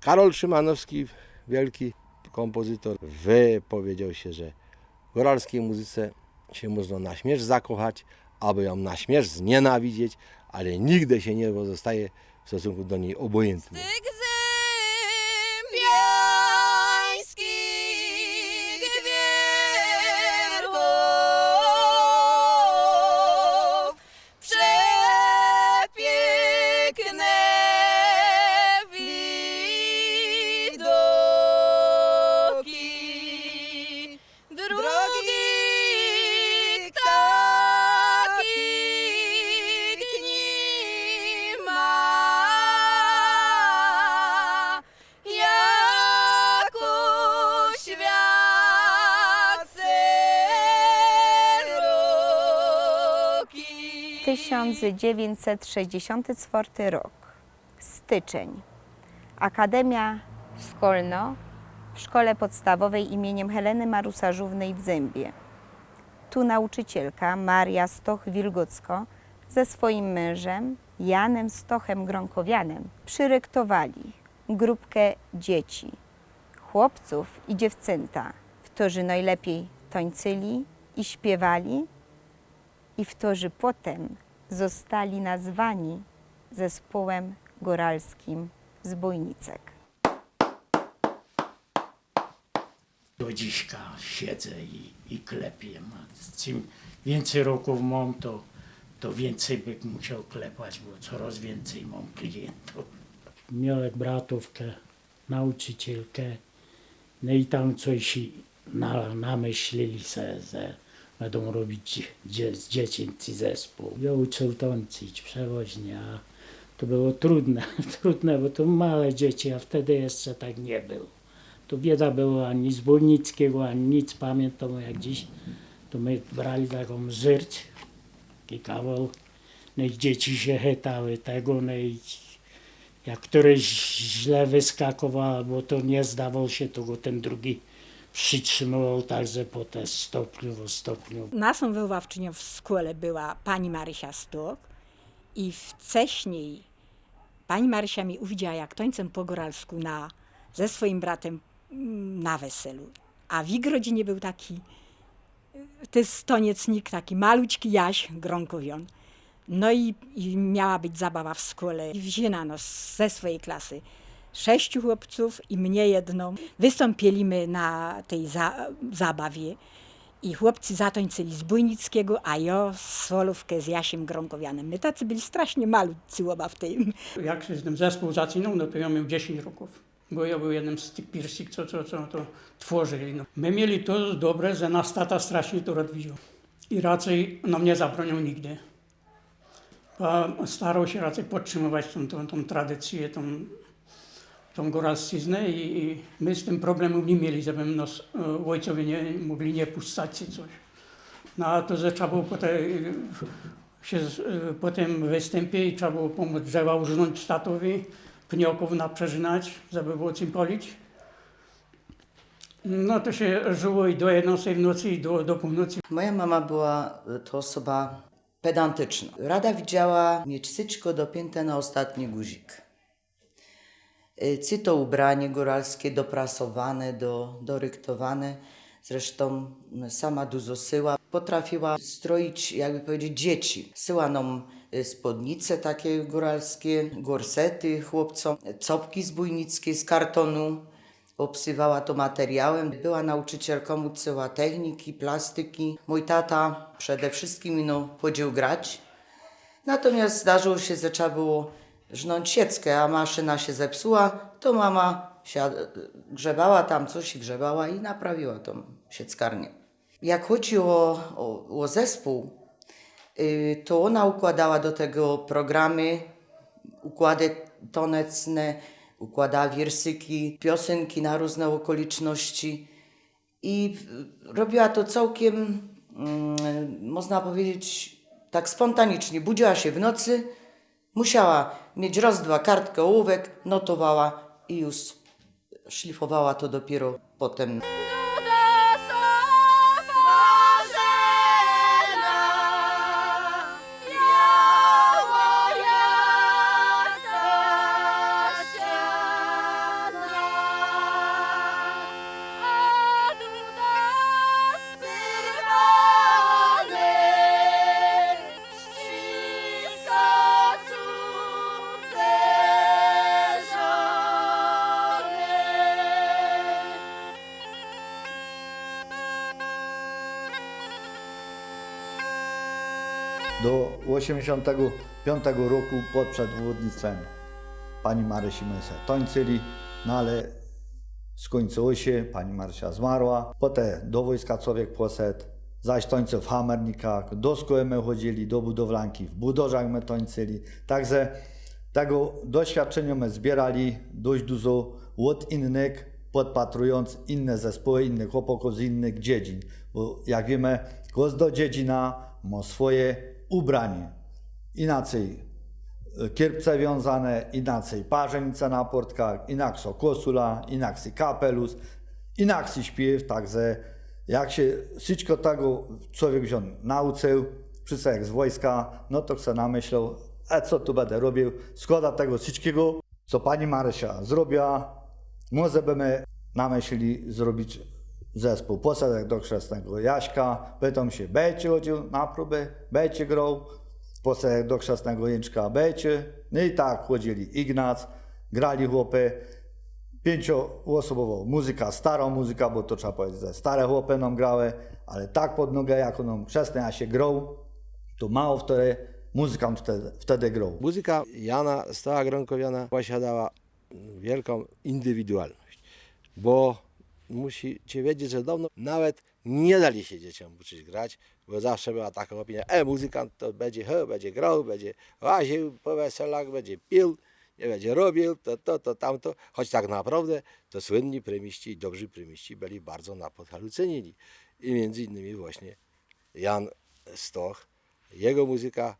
Karol Szymanowski, wielki kompozytor, wypowiedział się, że w góralskiej muzyce się można na śmierć zakochać, aby ją na śmierć znienawidzieć, ale nigdy się nie pozostaje w stosunku do niej obojętny. 1964 rok. Styczeń. Akademia Szkolno w szkole podstawowej imieniem Heleny Marusarzównej w Zębie. Tu nauczycielka Maria Stoch-Wilgocko ze swoim mężem Janem Stochem Gronkowianem przyrektowali grupkę dzieci, chłopców i dziewczęta, którzy najlepiej tańczyli i śpiewali i którzy potem zostali nazwani zespołem góralskim Zbójnicek. Do dziśka siedzę i, i klepię. A Czym więcej roków mam, to, to więcej bym musiał klepać, bo coraz więcej mam klientów. Miałem bratówkę, nauczycielkę, no i tam coś i na, namyślili se, że będą robić dzie, dziecięcy zespół. Ja uczył tańczyć przewoźnie, a to było trudne, trudne, bo to małe dzieci, a wtedy jeszcze tak nie było. To bieda była ani z Bolnickiego, ani nic. Pamiętam jak dziś, to my brali taką żyrć, taki kawał, no i dzieci się chytały tego, no i jak któryś źle wyskakował, bo to nie zdawał się, to go ten drugi przytrzymywał tak, że po te stopniu, po stopniu. Naszą wychowawczynią w szkole była pani Marysia Stok i wcześniej pani Marysia mi uwidziała, jak tańczę po góralsku na, ze swoim bratem mm, na weselu. A w ich rodzinie był taki, to jest toniecnik, taki maluczki Jaś Gronkowion. No i, i miała być zabawa w szkole. I wzięano ze swojej klasy sześciu chłopców i mnie jedną. Wystąpiliśmy na tej za, zabawie i chłopcy zatańczyli z Bujnickiego, a ja solówkę z Jasiem Gronkowianem. My tacy byli strasznie malutcy oba w tym. Jak się z tym zespół zaczynał, no to ja miał 10 roków. Bo ja był jednym z tych pierwszych, co, co, co to tworzyli. No. My mieli to dobre, że nas tata strasznie to odwiedził. I raczej nam nie zabronił nigdy. A starał się raczej podtrzymywać tą, tą, tą tradycję, tą, tą góralszczyznę i, i my z tym problemu nie mieli, żeby nas e, ojcowie nie mogli nie puszczać czy coś. No a to, że trzeba było potem, e, się, e, po tym występie i trzeba było pomóc drzewa urządzić tatowi, pnioków naprzeżynać, żeby było czym polić. No to się żyło i do 11 w nocy i do, do północy. Moja mama była y, to osoba pedantyczna. Rada widziała mieć syczko dopięte na ostatni guzik. Y, Cyto ubranie góralskie doprasowane, do, doryktowane. Zresztą y, sama dużo syła. Potrafiła stroić, jakby powiedzieć, dzieci. Syła nam y, spódnice takie góralskie, gorsety chłopcom, copki zbójnickie z kartonu obsywała to materiałem. Była nauczycielką, uczyła techniki, plastyki. Mój tata przede wszystkim no, chodził grać. Natomiast zdarzyło się, że trzeba było żnąć sieckę, a maszyna się zepsuła, to mama grzebała tam coś i grzebała i naprawiła tą sieckarnię. Jak chodzi o, o, o zespół, y, to ona układała do tego programy, układy taneczne, układała wiersyki, piosenki na różne okoliczności i robiła to całkiem, mm, można powiedzieć, tak spontanicznie. Budziła się w nocy, musiała mieć raz, dwa kartkę ołówek, notowała i już szlifowała to dopiero potem. 85 roku pod przewodnictwem pani Marysi my se tańczyli, no ale skończyło się, pani Marysia zmarła, potem do wojska człowiek poszedł, zaś tańce w Hamernikach, do szkoły my chodzili, do budowlanki, w budorzach my tańczyli, także tego doświadczenia my zbierali dość dużo od innych, podpatrując inne zespoły, innych chłopaków z innych dziedzin, bo jak wiemy, każda dziedzina ma swoje ubranie. Inaczej e, kierpce wiązane, inaczej parzenice na portkach, inaczej kosula, inaczej kapelus, inaczej śpiew, także jak się wszystko tego człowiek wziął, nauczył, przyszedł z wojska, no to chce namyślał, a co tu będę robił, składa tego wszystkiego, co pani Marysia zrobiła, może byśmy namyślili zrobić zespół posadek do chrzestnego Jaśka, pytam się, będzie chodził na próbę, będzie grał, posadek do chrzestnego Jęczka będzie, no i tak chodzili Ignac, grali chłopy, pięcioosobowo muzyka, stara muzyka, bo to trzeba powiedzieć, że stare chłopy nam grały, ale tak pod nogę, jak nam chrzestny ja się grał, to mało wtedy muzykant wtedy, wtedy grał. Muzyka Jana Stała Gronkowiana posiadała wielką indywidualność, bo musicie wiedzieć, że dawno nawet nie dali się dzieciom uczyć grać, bo zawsze była taka opinia, e, muzykant to będzie, he, będzie grał, będzie łaził po weselach, będzie pił, nie będzie robił, to, to, to, tamto, choć tak naprawdę to słynni prymiści, dobrzy prymiści byli bardzo na Podhalu cenili. I między innymi właśnie Jan Stoch, jego muzyka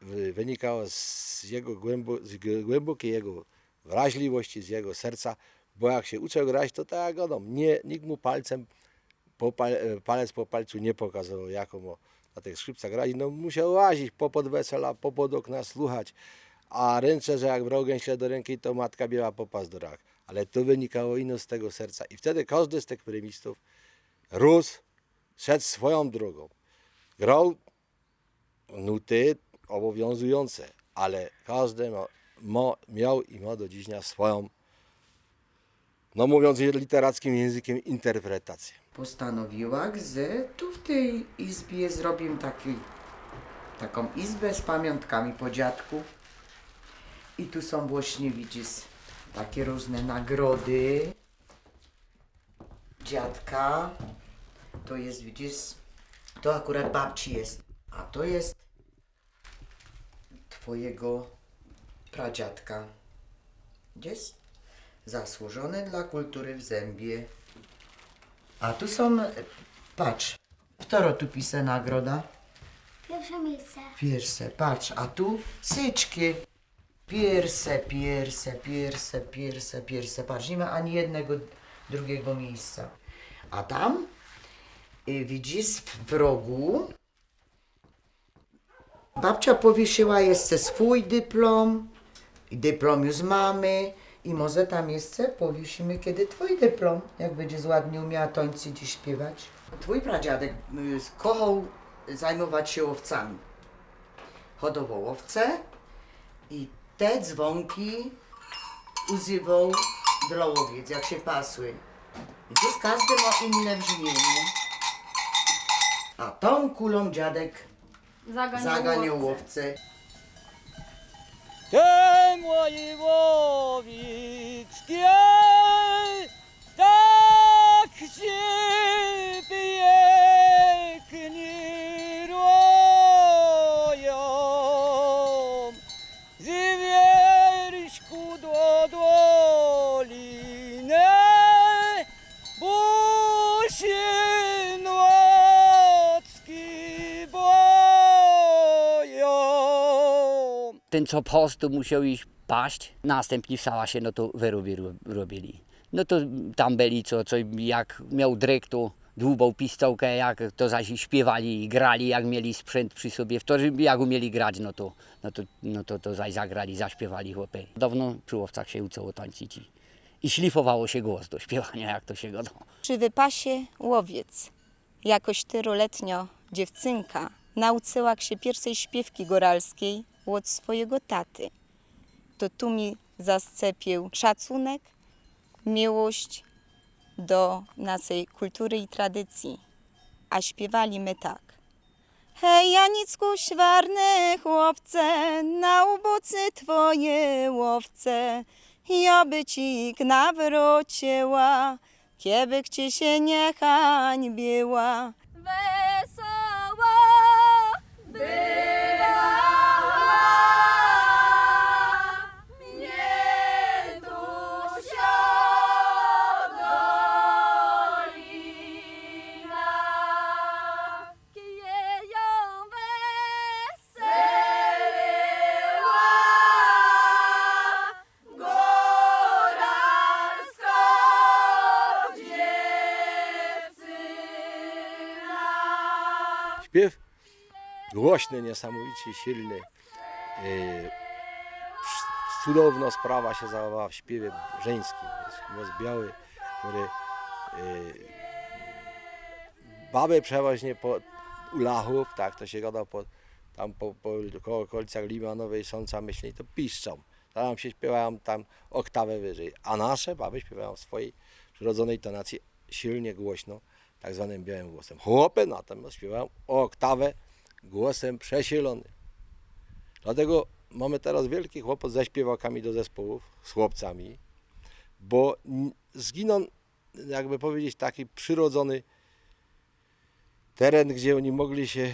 wy- wynikało z jego głębo, z głębokiej jego wrażliwości, z jego serca, bo jak się uczył grać, to tak on, nie, nikt mu palcem, po pal, e, palec po palcu nie pokazywał, jak on na tych skrzypcach grać, no musiał łazić po pod wesela, po pod okna, słuchać, a ręce, że jak brał gęśle do ręki, to matka biała po pazdurach, ale to wynikało ino z tego serca. I wtedy każdy z tych prymistów rósł, szedł swoją drogą, grał nuty obowiązujące, ale każdy ma, ma, miał i ma do dziś swoją, no mówiąc literackim językiem, interpretację. Postanowiła, że tu w tej izbie zrobimy taki, taką izbę z pamiątkami po dziadku. I tu są właśnie, widzisz, takie różne nagrody dziadka. To jest, widzisz, to akurat babci jest, a to jest twojego pradziadka. Widzisz? Zasłużony dla kultury w zębie. A tu są, e, patrz, którą tu pisze nagroda? Pierwsze miejsce. Pierse, patrz, a tu syczki. Pierse, pierse, pierse, pierse, pierse. Patrz, nie ma ani jednego drugiego miejsca. A tam, y, widzisz, w rogu babcia powiesiła jeszcze swój dyplom, i dyplom już mamy. I może tam jeszcze powiesimy kiedy twój dyplom, jak będziesz ładnie umiała tańczyć i śpiewać. Twój pradziadek y, kochał zajmować się owcami. Hodował owce i te dzwonki używał dla owiec, jak się pasły. Gdzieś każdy ma inne brzmienie. A tą kulą dziadek zaganiał łowcę. Te moje łowickie, tak co post to musiał iść paść, następnie w sałasie no to wyrobi ro- robili. No to tam byli co, co jak miał dryk to dłubał pistałkę, jak to zaś śpiewali i grali, jak mieli sprzęt przy sobie, w to jak umieli grać, no to, no to, no to, to zaś zagrali, zaśpiewali chłopy. Dawno przy łowcach się uczyło tańczyć i, i szlifowało się głos do śpiewania, jak to się godo. Przy wypasie łowiec, jakoś tyroletnio dziewczynka, nauczyła się pierwszej śpiewki góralskiej od swojego taty. To tu mi zascepił szacunek, miłość do naszej kultury i tradycji. A śpiewali my tak. Hej, Janicku, świarny chłopcze, na ubocy twoje łowce, ja by ci nawróciła, kiebych ci się nie hańbiła. Głośny, niesamowicie silny. Yy, Cudowna sprawa się zachowała w śpiewie żeńskim. Jest głos biały, który yy, baby przeważnie po u Lachów, tak to się gada po, tam po, po okolicach Limanowej, Sąca Myślnej, to piszczą. Tam się śpiewają tam oktawę wyżej, a nasze baby śpiewają w swojej przyrodzonej tonacji silnie, głośno, tak zwanym białym głosem. Chłopy natomiast śpiewają o oktawę głosem przesilonym. Dlatego mamy teraz wielki kłopot ze śpiewakami do zespołów, z chłopcami, bo n- zginą, jakby powiedzieć, taki przyrodzony teren, gdzie oni mogli się,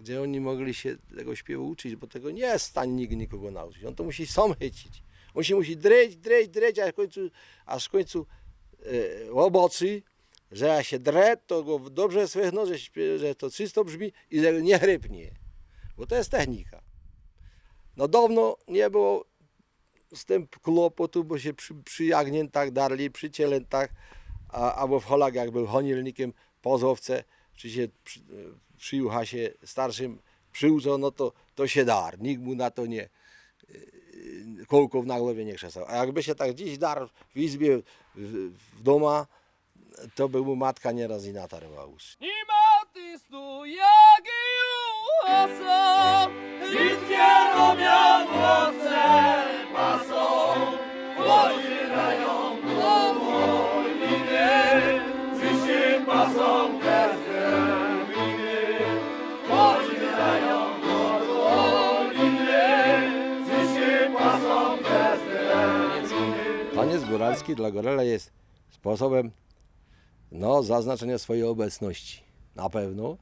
gdzie oni mogli się tego śpiewu uczyć, bo tego nie jest w stanie nikt nikogo nauczyć. On to musi sam chycić. On się musi dreć, dreć, dreć, aż w końcu, aż w końcu e, oboczy, że jak się dre, to go dobrze słychno, że, że to czysto brzmi i że nie chrypnie. Bo to jest technika. No dawno nie było z tym kłopotu, bo się przy, przy jagniętach darli, przy cielętach, a, albo w jak był honilnikiem, pozowce, czy się przy, przyjucha się starszym przyłzo, no to, to się dar. Nikt mu na to nie yy, kołków na głowie nie krzesał. A jakby się tak dziś dar w izbie, w, w doma, to by mu matka nieraz i natarła uszy. Nie robią pasą, do wojny, czy się pasą. Taniec góralski dla Gorela jest sposobem no, zaznaczenia swojej obecności, na pewno,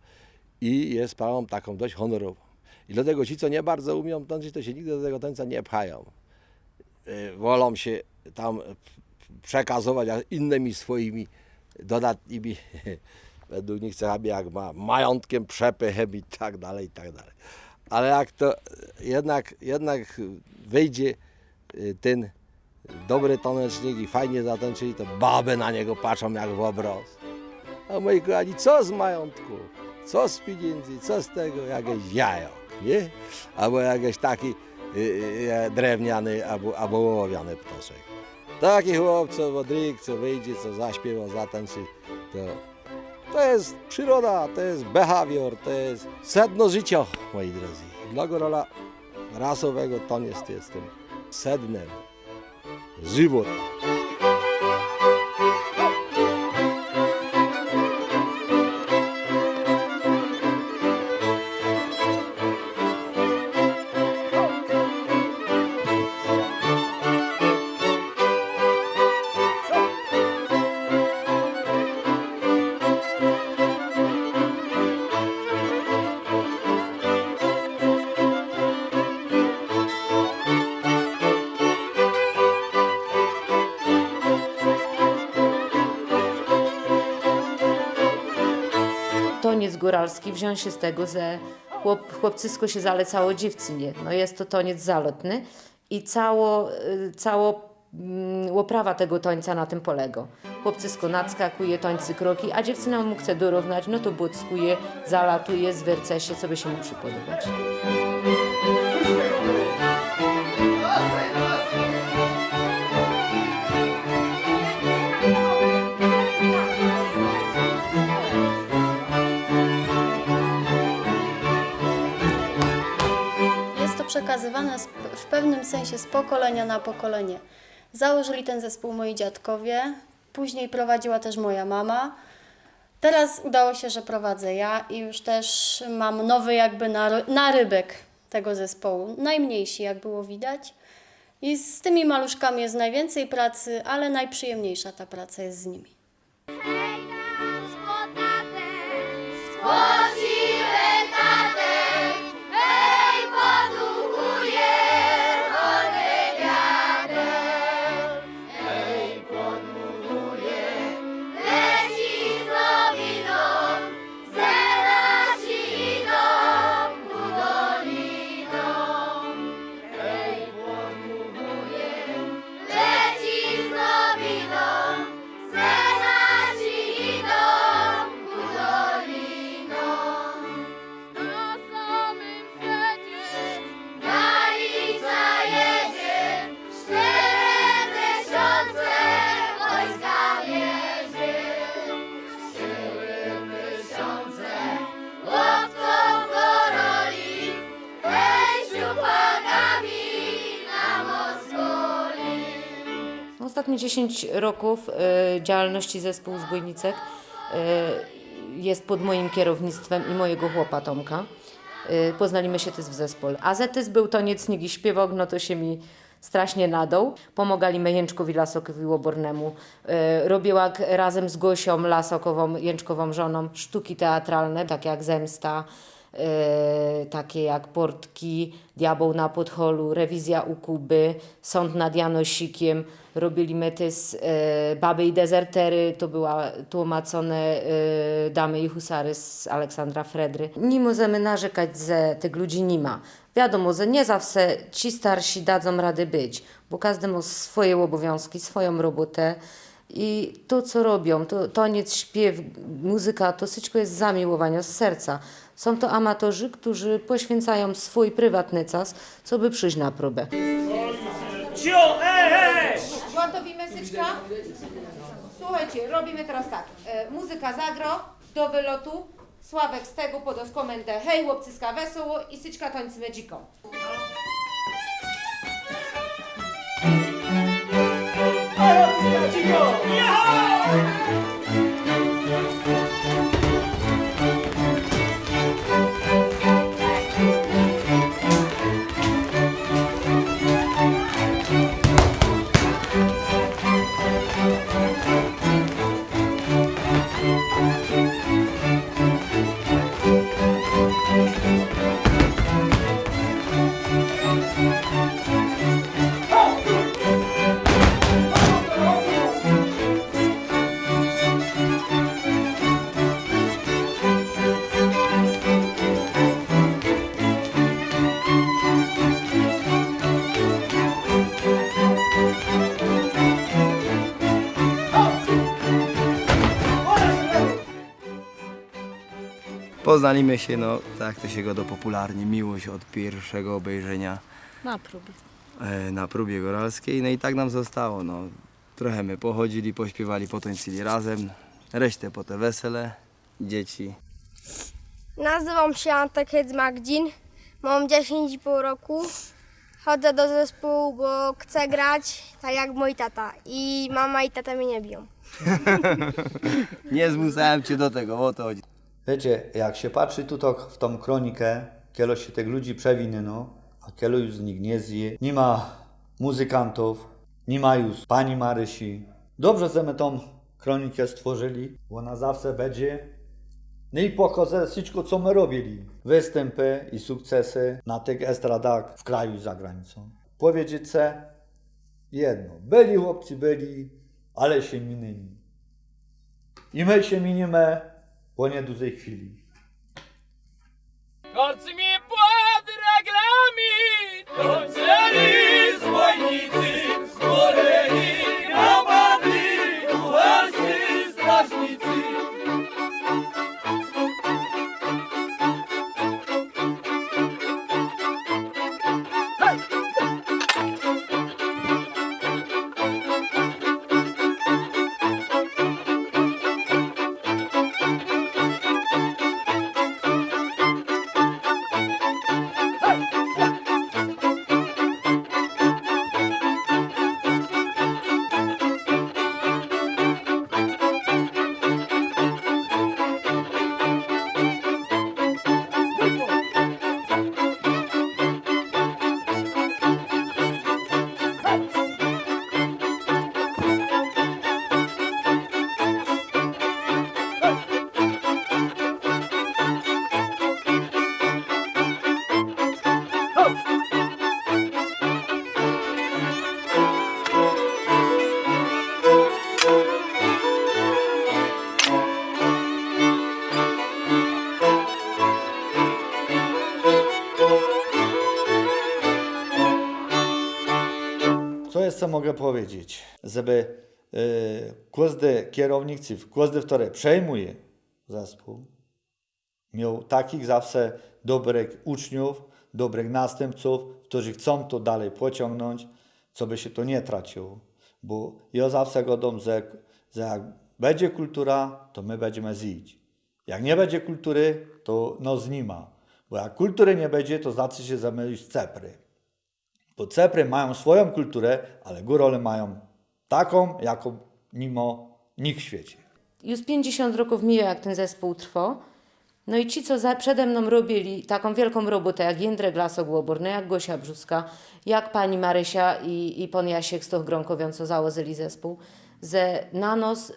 i jest sprawą taką dość honorową. I dlatego ci, co nie bardzo umieją tańczyć, to się nigdy do tego tańca nie pchają. Y, Wolą się tam przekazować innymi swoimi dodatnimi, według nich cechami, jak ma, majątkiem, przepychem i tak dalej, i tak dalej. Ale jak to jednak, jednak wyjdzie y, ten dobry tanecznik i fajnie zatańczyli, to baby na niego patrzą jak w obraz. A moi kochani, co z majątku? Co z pieniędzy? Co z tego? Jakieś jajo, nie? Albo jakiś taki y, y, drewniany albo, albo ołowiany ptaszek. Taki chłop, co wodryk, co wyjdzie, co zaśpiewa, zatańczy, to, to jest przyroda, to jest behawior, to jest sedno życia, moi drodzy. Dla gorola rasowego to jest, jest tym sednem живот. Góralski wziął się z tego, że chłop, się zalecało dziewczynie. No jest to toniec zalotny i cało, y, cało mm, łoprawa tego tońca na tym polega. Chłopcysko nadskakuje, tońcy kroki, a dziewczyna mu chce dorównać, no to błockuje, zalatuje, zwierca się, co by się mu przypodobać. Przekazywane w pewnym sensie z pokolenia na pokolenie. Założyli ten zespół moi dziadkowie, później prowadziła też moja mama. Teraz udało się, że prowadzę ja i już też mam nowy jakby nary- narybek tego zespołu. Najmniejsi, jak było widać. I z tymi maluszkami jest najwięcej pracy, ale najprzyjemniejsza ta praca jest z nimi. Właściwe 10 roków e, działalności zespołu Zbójnicek e, jest pod moim kierownictwem i mojego chłopa Tomka. E, poznaliśmy się też w zespole. A Zetys był to nie cnigi śpiewok, no to się mi strasznie nadał. Pomagaliśmy Jęczkowi Lasokowi Łobornemu. Robiła razem z Gosią Lasokową, Jęczkową żoną, sztuki teatralne, takie jak Zemsta, takie jak Portki, Diabeł na Podholu, Rewizja u Kuby, Sąd nad Janosikiem. Robili metys e, Baby i Dezertery, to była tłumacone e, Damy i Husary z Aleksandra Fredry. Nie możemy narzekać, że tych ludzi nie ma. Wiadomo, że nie zawsze ci starsi dadzą rady być, bo każdy ma swoje obowiązki, swoją robotę. I to, co robią, to taniec, śpiew, muzyka, to wszystko jest z zamiłowania, z serca. Są to amatorzy, którzy poświęcają swój prywatny czas, co by przyjść na próbę. Cio, ej, ej! Gotowi mesyczka? Słuchajcie, robimy teraz tak. E, muzyka zagro, do wylotu. Sławek z tego podos komendę. Hej, chłopcyska wesoło i syczka tańczymy dziką. 舅舅你好。Poznaliśmy się, no tak to się go dopopularnie, miłość od pierwszego obejrzenia Na próbę. e, na próbie góralskiej, no i tak nam zostało, no. Trochę my pochodzili, pośpiewali, potańczyli razem, resztę po te wesele, dzieci. Nazywam się Antek Hedzmagdzin, mam 10,5 roku. Chodzę do zespołu, bo chcę grać tak jak mój tata. I mama i tata mnie nie biją. Nie zmuszałem cię do tego, o to chodzi. Wiecie, jak się patrzy tutaj w tą kronikę, kielo się tych ludzi przewinęło, a kielo już z nich nie zje. Nie ma muzykantów, nie ma już pani Marysi. Dobrze, że my tą kronikę stworzyli, bo ona zawsze będzie no i pokaże wszystko, co my robili. Występy i sukcesy na tych estradach w kraju i za granicą. Powiedzieć chcę jedno. Byli chłopcy, byli, ale się minęli. I my się minimy po niedużej chwili. Chodź mi pod reglami, jeszcze mogę powiedzieć, żeby e, każdy kierownicy, każdy, który przejmuje zespół, miał takich zawsze dobrych uczniów, dobrych następców, którzy chcą to dalej pociągnąć, co by się to nie traciło. Bo ja zawsze godam, że, że jak będzie kultura, to my będziemy zjeść. Jak nie będzie kultury, to nos nie ma. Bo jak kultury nie będzie, to znaczy się zamylić cepry. Bo cepry mają swoją kulturę, ale górole mają taką, jaką mimo nikt w świecie. Już 50 roków mija, jak ten zespół trwa. No i ci, co za, przede mną robili taką wielką robotę, jak Jędrek Lasogłobor, no jak Gosia Brzuska, jak pani Marysia i, i pan Jasiek z Gronkowią, co założyli zespół, że na nos,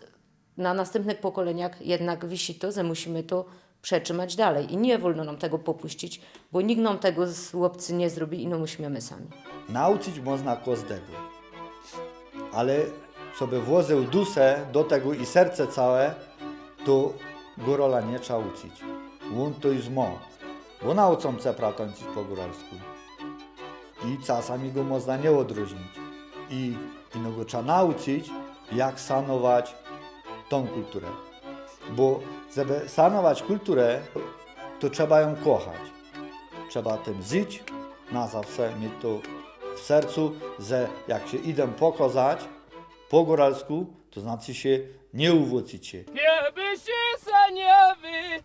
na następnych pokoleniach jednak wisi to, że musimy to przetrzymać dalej. I nie wolno nam tego popuścić, bo nikt nam tego z chłopcy nie zrobi i no musimy my sami. Nauczyć można każdego, ale co by włożył dusę do tego i serce całe, to górola nie trzeba uczyć. On to już ma, bo nauczą cepra tańczyć po góralsku. I czasami go można nie odróżnić. I, i no trzeba nauczyć, jak szanować tą kulturę. Bo żeby szanować kulturę, to trzeba ją kochać. Trzeba tym żyć, na zawsze mieć to w sercu, że jak się idę pokazać po góralsku, to znaczy się nie uwrócić się. Gdyby się nie wy,